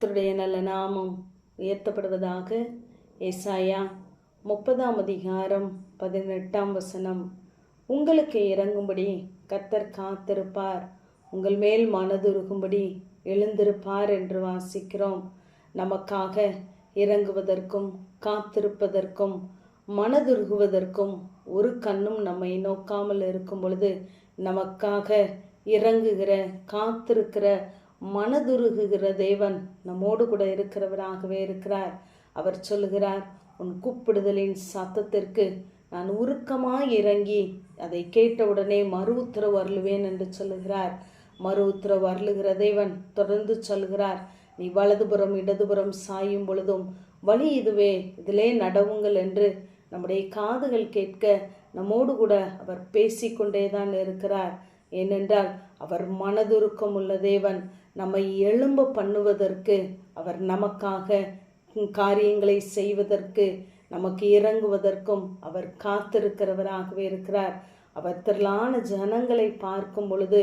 கர்த்தருடைய நல்ல நாமம் உயர்த்தப்படுவதாக ஏசாயா முப்பதாம் அதிகாரம் பதினெட்டாம் வசனம். உங்களுக்கு இறங்கும்படி கர்த்தர் காத்திருப்பார். உங்கள் மேல் மனதுருகும்படி எழுந்திருப்பார் என்று வாசிக்கிறோம். நமக்காக இறங்குவதற்கும் காத்திருப்பதற்கும் மனதுருகுவதற்கும் ஒரு கண்ணும் நம்மை நோக்காமல் இருக்கும் பொழுது நமக்காக இறங்குகிற காத்திருக்கிற மனதுருகுகிற தேவன் நம்மோடு கூட இருக்கிறவராகவே இருக்கிறார். அவர் சொல்லுகிறார் உன் கூப்பிடுதலின் சத்தத்திற்கு நான் உருக்கமாய் இறங்கி அதை கேட்டவுடனே மறு உத்தரவு அருளுவேன் என்று சொல்லுகிறார். மறு உத்தரவு அருளுகிற தேவன் தொடர்ந்து சொல்கிறார் நீ வலதுபுறம் இடதுபுறம் சாயும் பொழுதும் வழி இதுவே இதிலே நடவுங்கள் என்று நம்முடைய காதுகள் கேட்க நம்மோடு கூட அவர் பேசிக்கொண்டே தான் இருக்கிறார். ஏனென்றால் அவர் மனதுருக்கம் உள்ள தேவன். நம்மை எழும்ப பண்ணுவதற்கு அவர் நமக்காக காரியங்களை செய்வதற்கு நமக்கு இறங்குவதற்கும் அவர் காத்திருக்கிறவராகவே இருக்கிறார். அவர் திரளான ஜனங்களை பார்க்கும் பொழுது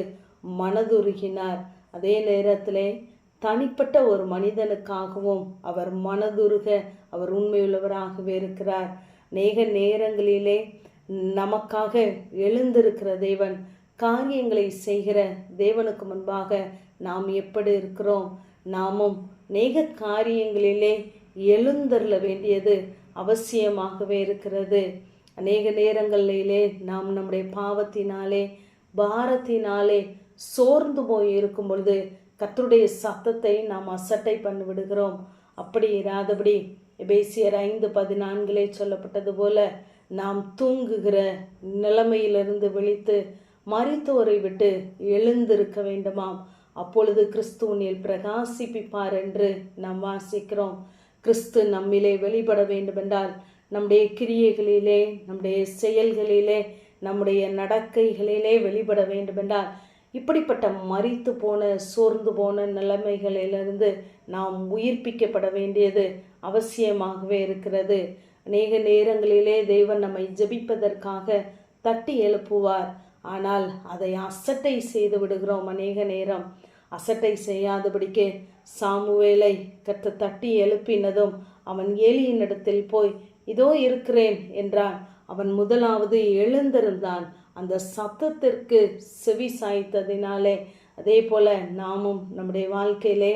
மனதுருகினார். அதே நேரத்திலே தனிப்பட்ட ஒரு மனிதனுக்காகவும் அவர் மனதுருக அவர் உண்மையுள்ளவராகவே இருக்கிறார். நேக நேரங்களிலே நமக்காக எழுந்திருக்கிற தேவன் காரியங்களை செய்கிற தேவனுக்கு முன்பாக நாம் எப்படி இருக்கிறோம்? நாமும் அநேக காரியங்களிலே எழுந்தருள வேண்டியது அவசியமாகவே இருக்கிறது. அநேக நேரங்களிலே நாம் நம்முடைய பாவத்தினாலே பாரத்தினாலே சோர்ந்து போய் இருக்கும் பொழுது கத்தருடைய சத்தத்தை நாம் அசட்டை பண்ணி விடுகிறோம் அப்படி இராதபடி எபேசியர் ஐந்து பதினான்கிலே சொல்லப்பட்டது போல நாம் தூங்குகிற நிலைமையிலிருந்து விழித்து மறித்தோரை விட்டு எழுந்திருக்க வேண்டுமாம். அப்பொழுது கிறிஸ்துவனில் பிரகாசிப்பிப்பார் என்று நாம் வாசிக்கிறோம். கிறிஸ்து நம்மிலே வெளிப்பட வேண்டுமென்றால் நம்முடைய கிரியைகளிலே நம்முடைய செயல்களிலே நம்முடைய நடக்கைகளிலே வெளிப்பட வேண்டுமென்றால் இப்படிப்பட்ட மறித்து போன சோர்ந்து போன நிலைமைகளிலிருந்து நாம் உயிர்ப்பிக்கப்பட வேண்டியது அவசியமாகவே இருக்கிறது. அநேக நேரங்களிலே தேவன் நம்மை ஜெபிப்பதற்காக தட்டி எழுப்புவார். ஆனால் அதை அசட்டை செய்து விடுகிறோம் அநேக நேரம். அசட்டை செய்யாதபடிக்கு சாமுவேலை கற்று தட்டி எழுப்பினதும் அவன் ஏலியினிடத்தில் போய் இதோ இருக்கிறேன் என்றான். அவன் முதலாவது எழுந்திருந்தான். அந்த சத்தத்திற்கு செவி சாய்த்ததினாலே அதே போல நாமும் நம்முடைய வாழ்க்கையிலே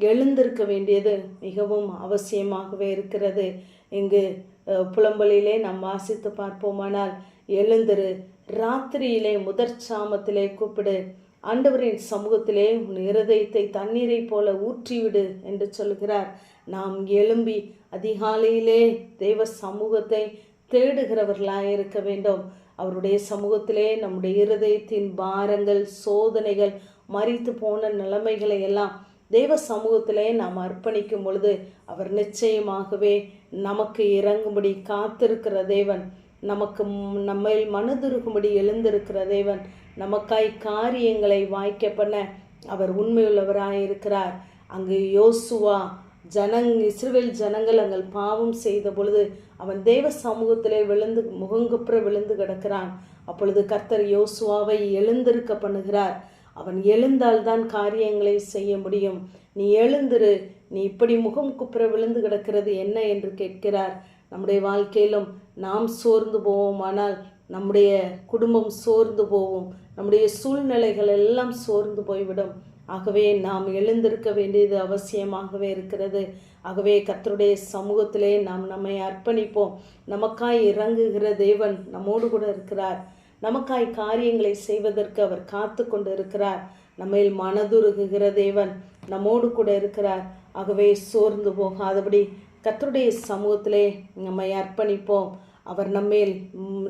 எழுந்திருக்க வேண்டியது மிகவும் அவசியமாகவே இருக்கிறது. இங்கு புலம்பலிலே நாம் வாசித்து பார்ப்போமானால் எழுந்திரு ராத்திரியிலே முதற் சாமத்திலே கூப்பிடு. ஆண்டவரின் சமூகத்திலே உன் இருதயத்தை தண்ணீரை போல ஊற்றிவிடு என்று சொல்கிறார். நாம் எழும்பி அதிகாலையிலே தெய்வ சமூகத்தை தேடுகிறவர்களாக இருக்க வேண்டும். அவருடைய சமூகத்திலே நம்முடைய இருதயத்தின் பாரங்கள் சோதனைகள் மறித்து போன நிலைமைகளை எல்லாம் தெய்வ சமூகத்திலே நாம் அர்ப்பணிக்கும் பொழுது அவர் நிச்சயமாகவே நமக்கு இறங்கும்படி காத்திருக்கிற தேவன். நமக்கு நம்மை மனதுருகும்படி எழுந்திருக்கிற தேவன் நமக்காய் காரியங்களை வாய்க்க பண்ண அவர் உண்மையுள்ளவராக இருக்கிறார். அங்கு யோசுவா ஜனங் இஸ்ரேல் ஜனங்கள் அங்கே பாவம் செய்த பொழுது அவன் தேவ சமூகத்திலே விழுந்து முகங்குப்புற விழுந்து கிடக்கிறான். அப்பொழுது கர்த்தர் யோசுவாவை எழுந்திருக்க பண்ணுகிறார். அவன் எழுந்தால்தான் காரியங்களை செய்ய முடியும். நீ எழுந்திரு நீ இப்படி முகம் குப்புற விழுந்து கிடக்கிறது என்ன என்று கேட்கிறார். நம்முடைய வாழ்க்கையிலும் நாம் சோர்ந்து போவோம். ஆனால் நம்முடைய குடும்பம் சோர்ந்து போவோம் நம்முடைய சூழ்நிலைகள் எல்லாம் சோர்ந்து போய்விடும். ஆகவே நாம் எழுந்திருக்க வேண்டியது அவசியமாகவே இருக்கிறது. ஆகவே கத்தருடைய சமூகத்திலே நாம் நம்மை அர்ப்பணிப்போம். நமக்காய் இறங்குகிற தேவன் நம்மோடு கூட இருக்கிறார். நமக்காய் காரியங்களை செய்வதற்கு அவர் காத்து கொண்டு இருக்கிறார் நம்மையில் மனதுருகுகிற தேவன் நம்மோடு கூட இருக்கிறார். ஆகவே சோர்ந்து போகாதபடி கத்தருடைய சமூகத்திலே நம்மை அர்ப்பணிப்போம். அவர் நம்மேல்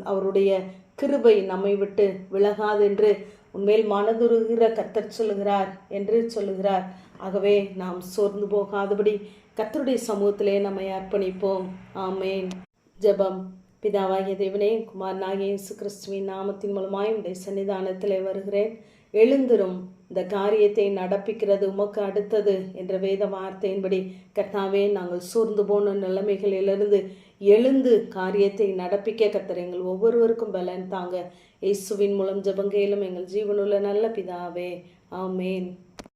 அவருடைய கிருபை நம்மை விட்டு விலகாதென்று உண்மையில் மனதுருகிற கத்தர் சொல்லுகிறார் என்று சொல்லுகிறார். ஆகவே நாம் சோர்ந்து போகாதபடி கத்தருடைய சமூகத்திலே நம்மை அர்ப்பணிப்போம். ஆமேன். ஜெபம். பிதாவாகிய தேவனே குமாரனாகிய இயேசு கிறிஸ்துவின் நாமத்தின் மூலமாய் உடைய சன்னிதானத்திலே வருகிறேன். எழுந்திரும். இந்த காரியத்தை நடப்பிக்கிறது உமக்கு அடுத்தது என்ற வேத வார்த்தையின்படி கர்த்தாவே நாங்கள் சூர்ந்து போன நிலைமைகளிலிருந்து எழுந்து காரியத்தை நடப்பிக்க கர்த்தர் எங்கள் ஒவ்வொருவருக்கும் பலன் தாங்க. இயேசுவின் மூலம் ஜபங்கையிலும் எங்கள் ஜீவனுள்ள நல்ல பிதாவே. ஆமேன்.